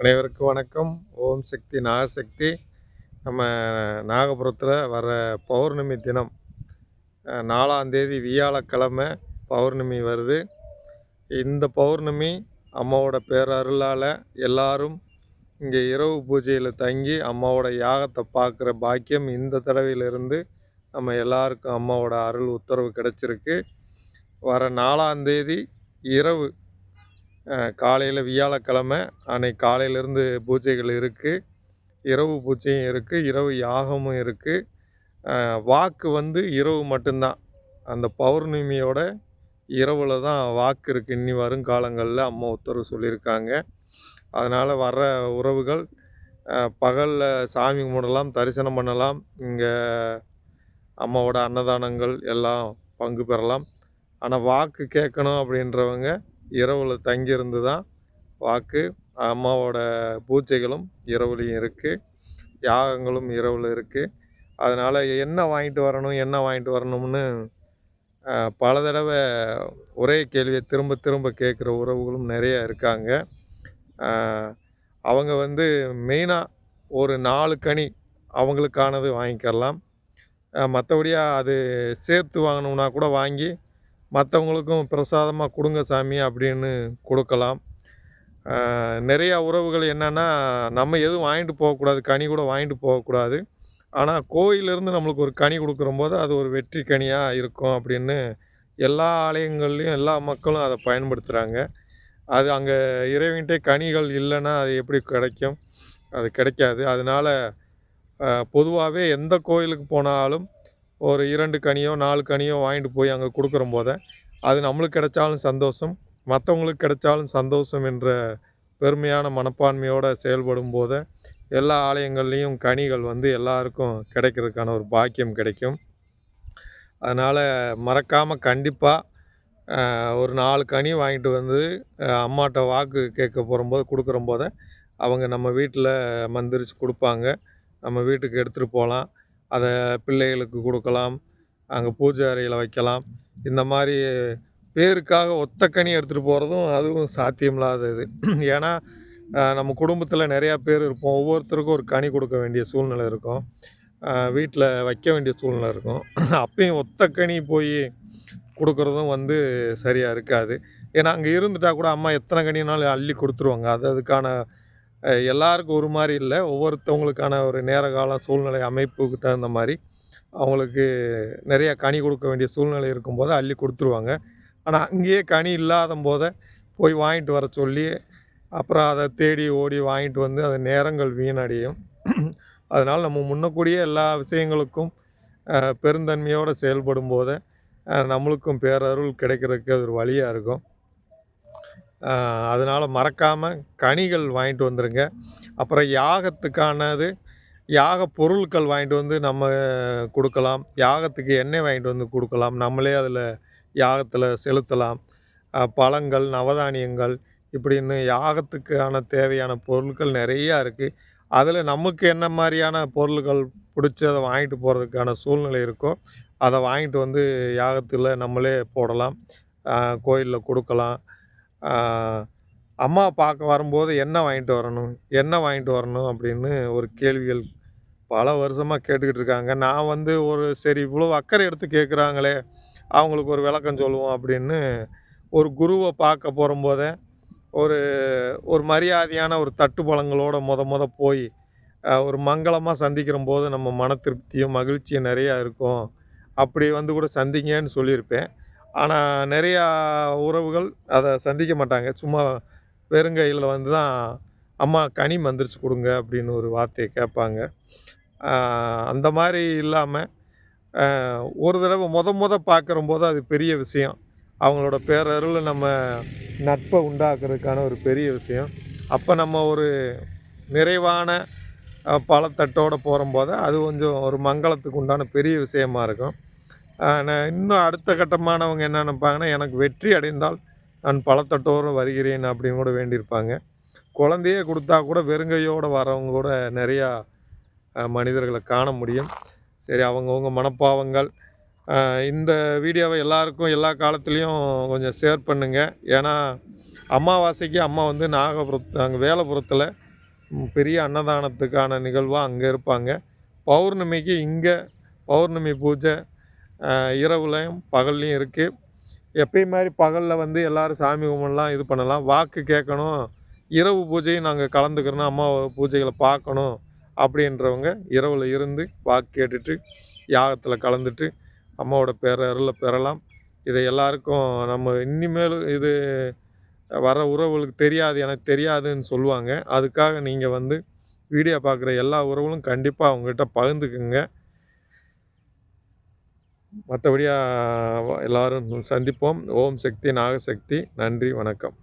அனைவருக்கும் வணக்கம். ஓம் சக்தி நாகசக்தி நம்ம நாகபுரத்தில் வர பௌர்ணமி தினம் நாலாந்தேதி வியாழக்கிழமை பௌர்ணமி வருது. இந்த பௌர்ணமி அம்மாவோட பேரருளால் எல்லாரும் இங்கே இரவு பூஜையில் தங்கி அம்மாவோட யாகத்தை பார்க்குற பாக்கியம் இந்த தடவையிலிருந்து நம்ம எல்லாருக்கும் அம்மாவோட அருள் உத்தரவு கிடச்சிருக்கு. வர நாலாந்தேதி இரவு காலையில் வியாழக்கிழமை அன்னைக்கு காலையிலேருந்து பூஜைகள் இருக்குது இரவு பூஜையும் இருக்குது இரவு யாகமும் இருக்குது வாக்கு வந்து இரவு மட்டும்தான். அந்த பௌர்ணமியோட இரவில் தான் வாக்கு இருக்குது இனி வருங்காலங்களில் அம்மா உத்தரவு சொல்லியிருக்காங்க. அதனால் வர்ற உறவுகள் பகலில் சாமி கும்பிடலாம் தரிசனம் பண்ணலாம். இங்கே அம்மாவோட அன்னதானங்கள் எல்லாம் பங்கு பெறலாம். ஆனால் வாக்கு கேட்கணும் அப்படின்றவங்க இரவில் தங்கியிருந்து தான் வாக்கு அம்மாவோட பூஜைகளும் இரவுலையும் இருக்குது யாகங்களும் இரவில் இருக்குது அதனால் என்ன வாங்கிட்டு வரணும் என்ன வாங்கிட்டு வரணும்னு பல தடவை ஒரே கேள்வியை திரும்ப திரும்ப கேட்குற உறவுகளும் நிறையா இருக்காங்க. அவங்க வந்து மெயினாக ஒரு நாலு கனி அவங்களுக்கானது வாங்கிக்கலாம். மற்றபடியாக அது சேர்த்து வாங்கணும்னா கூட வாங்கி மற்றவங்களுக்கும் பிரசாதமாக கொடுங்க சாமி அப்படின்னு கொடுக்கலாம். நிறையா உறவுகள் என்னென்னா நம்ம எதுவும் வாங்கிட்டு போகக்கூடாது கனி கூட வாங்கிட்டு போகக்கூடாது. ஆனால் கோயிலிருந்து நம்மளுக்கு ஒரு கனி கொடுக்குறம்போது அது ஒரு வெற்றி கனியாக இருக்கும் அப்படின்னு எல்லா ஆலயங்கள்லேயும் எல்லா மக்களும் அதை பயன்படுத்துகிறாங்க அது அங்கே இறைவன்கிட்ட கனிகள் இல்லைன்னா அது எப்படி கிடைக்கும்? அது கிடைக்காது. அதனால் பொதுவாகவே எந்த கோயிலுக்கு போனாலும் ஒரு இரண்டு கனியோ நாலு கனியோ வாங்கிட்டு போய் அங்கே கொடுக்குற போத அது நம்மளுக்கு கிடைச்சாலும் சந்தோஷம் மற்றவங்களுக்கு கிடைச்சாலும் சந்தோஷம் என்ற பெருமையான மனப்பான்மையோடு செயல்படும் போது எல்லா ஆலயங்கள்லேயும் கனிகள் வந்து எல்லாருக்கும் கிடைக்கிறதுக்கான ஒரு பாக்கியம் கிடைக்கும். அதனால் மறக்காமல் கண்டிப்பாக ஒரு நாலு கனி வாங்கிட்டு வந்து அம்மாட்ட வாக்கு கேட்க போகும்போது கொடுக்குற அவங்க நம்ம வீட்டில் மந்திரிச்சு கொடுப்பாங்க. நம்ம வீட்டுக்கு எடுத்துகிட்டு போகலாம் அதை பிள்ளைகளுக்கு கொடுக்கலாம் அங்கே பூஜை அறையில் வைக்கலாம். இந்த மாதிரி பேருக்காக ஒத்த கனி எடுத்துகிட்டு போகிறதும் அதுவும் சாத்தியமில்லாதது ஏன்னா நம்ம குடும்பத்தில் நிறையா பேர் இருப்போம். ஒவ்வொருத்தருக்கும் ஒரு கனி கொடுக்க வேண்டிய சூழ்நிலை இருக்கும். வீட்டில் வைக்க வேண்டிய சூழ்நிலை இருக்கும். அப்பயும் ஒத்த கனி போய் கொடுக்குறதும் வந்து சரியாக இருக்காது. ஏன்னா அங்கே இருந்துட்டால் கூட அம்மா எத்தனை கனினாலும் அள்ளி கொடுத்துருவாங்க. அது அதுக்கான எல்லாருக்கும் ஒரு மாதிரி இல்லை. ஒவ்வொருத்தவங்களுக்கான ஒரு நேர காலம் சூழ்நிலை அமைப்புக்கு தகுந்த மாதிரி அவங்களுக்கு நிறைய கனி கொடுக்க வேண்டிய சூழ்நிலை இருக்கும்போது அள்ளி கொடுத்துருவாங்க. ஆனால் அங்கேயே கனி இல்லாத போத போய் வாங்கிட்டு வர சொல்லி அப்புறம் அதை தேடி ஓடி வாங்கிட்டு வந்து அது நேரங்கள் வீணடையும். அதனால் நம்ம முன்னக்கூடிய எல்லா விஷயங்களுக்கும் பெருந்தன்மையோடு செயல்படும் போது நம்மளுக்கும் பேரருள் கிடைக்கிறதுக்கு அது ஒரு வழியாக இருக்கும். அதனால் மறக்காமல் கனிகள் வாங்கிட்டு வந்துடுங்க அப்புறம் யாகத்துக்கானது யாக பொருட்கள் வாங்கிட்டு வந்து நம்ம கொடுக்கலாம். யாகத்துக்கு எண்ணெய் வாங்கிட்டு வந்து கொடுக்கலாம். நம்மளே அதில் யாகத்தில் செலுத்தலாம். பழங்கள் நவதானியங்கள் இப்படின்னு யாகத்துக்கான தேவையான பொருட்கள் நிறையா இருக்குது அதில் நமக்கு என்ன மாதிரியான பொருட்கள் பிடிச்சதை வாங்கிட்டு போகிறதுக்கான சூழ்நிலை இருக்கோ அதை வாங்கிட்டு வந்து யாகத்தில் நம்மளே போடலாம். கோயிலில் கொடுக்கலாம். அம்மா பார்க்க வரும்போது என்ன வாங்கிட்டு வரணும்? என்ன வாங்கிட்டு வரணும்? அப்படின்னு ஒரு கேள்விகள் பல வருஷமாக கேட்டுக்கிட்டு இருக்காங்க. நான் வந்து ஒரு சரி இவ்வளோ அக்கறை எடுத்து கேட்குறாங்களே அவங்களுக்கு ஒரு விளக்கம் சொல்லுவோம் அப்படின்னு ஒரு குருவை பார்க்க போகும்போதே ஒரு ஒரு மரியாதையான ஒரு தட்டு பழங்களோட முத முத போய் ஒரு மங்களமாக சந்திக்கிற போது நம்ம மன திருப்தியும் மகிழ்ச்சியும் நிறையா இருக்கும். அப்படி வந்து கூட சந்திங்கன்னு சொல்லியிருப்பேன். ஆனால் நிறையா உறவுகள் அதை சந்திக்க மாட்டாங்க. சும்மா வெறுங்கையில் வந்து தான் அம்மா கனி மந்திரிச்சு கொடுங்க அப்படின்னு ஒரு வார்த்தையை கேட்பாங்க. அந்த மாதிரி இல்லாமல் ஒரு தடவை முத முத பார்க்குறம்போது அது பெரிய விஷயம். அவங்களோட பேரருள் நம்ம நட்பை உண்டாக்குறதுக்கான ஒரு பெரிய விஷயம். அப்போ நம்ம ஒரு நிறைவான பழத்தட்டோடு போகிறம்போது போகும்போது அது கொஞ்சம் ஒரு மங்களத்துக்கு உண்டான பெரிய விஷயமா இருக்கும். இன்னும் அடுத்த கட்டமானவங்க என்ன நினைப்பாங்கன்னா எனக்கு வெற்றி அடைந்தால் நான் பழத்தட்டோரும் வருகிறேன் அப்படின்னு கூட வேண்டியிருப்பாங்க. குழந்தையே கொடுத்தா கூட வெறுங்கையோடு வரவங்க கூட நிறையா மனிதர்களை காண முடியும். சரி அவங்கவுங்க மனப்பாவங்கள் இந்த வீடியோவை எல்லாருக்கும் எல்லா காலத்துலேயும் கொஞ்சம் ஷேர் பண்ணுங்கள் ஏன்னா அமாவாசைக்கு அம்மா வந்து நாகபுரத்து அங்கே வேலைபுரத்தில் பெரிய அன்னதானத்துக்கான நிகழ்வாக அங்கே இருப்பாங்க. பௌர்ணமிக்கு இங்கே பௌர்ணமி பூஜை இரவுலையும் பகல்லையும் இருக்குது எப்பயும் மாதிரி பகலில் வந்து எல்லோரும் சாமி கும்பிடலாம் இது பண்ணலாம். வாக்கு கேட்கணும் இரவு பூஜையும் நாங்கள் கலந்துக்கிறோம் அம்மா பூஜைகளை பார்க்கணும் அப்படின்றவங்க இரவில் இருந்து வாக்கு கேட்டுட்டு யாகத்தில் கலந்துட்டு அம்மாவோட பேர அருளை பெறலாம். இதை எல்லாருக்கும் நம்ம இனிமேலும் இது வர உறவுகளுக்கு தெரியாது எனக்கு தெரியாதுன்னு சொல்லுவாங்க. அதுக்காக நீங்கள் வந்து வீடியோ பார்க்குற எல்லா உறவுகளும் கண்டிப்பாக அவங்ககிட்ட பகிர்ந்துக்குங்க. மற்றபடியாக எல்லாரும் சந்திப்போம். ஓம் சக்தி நாகசக்தி நன்றி வணக்கம்.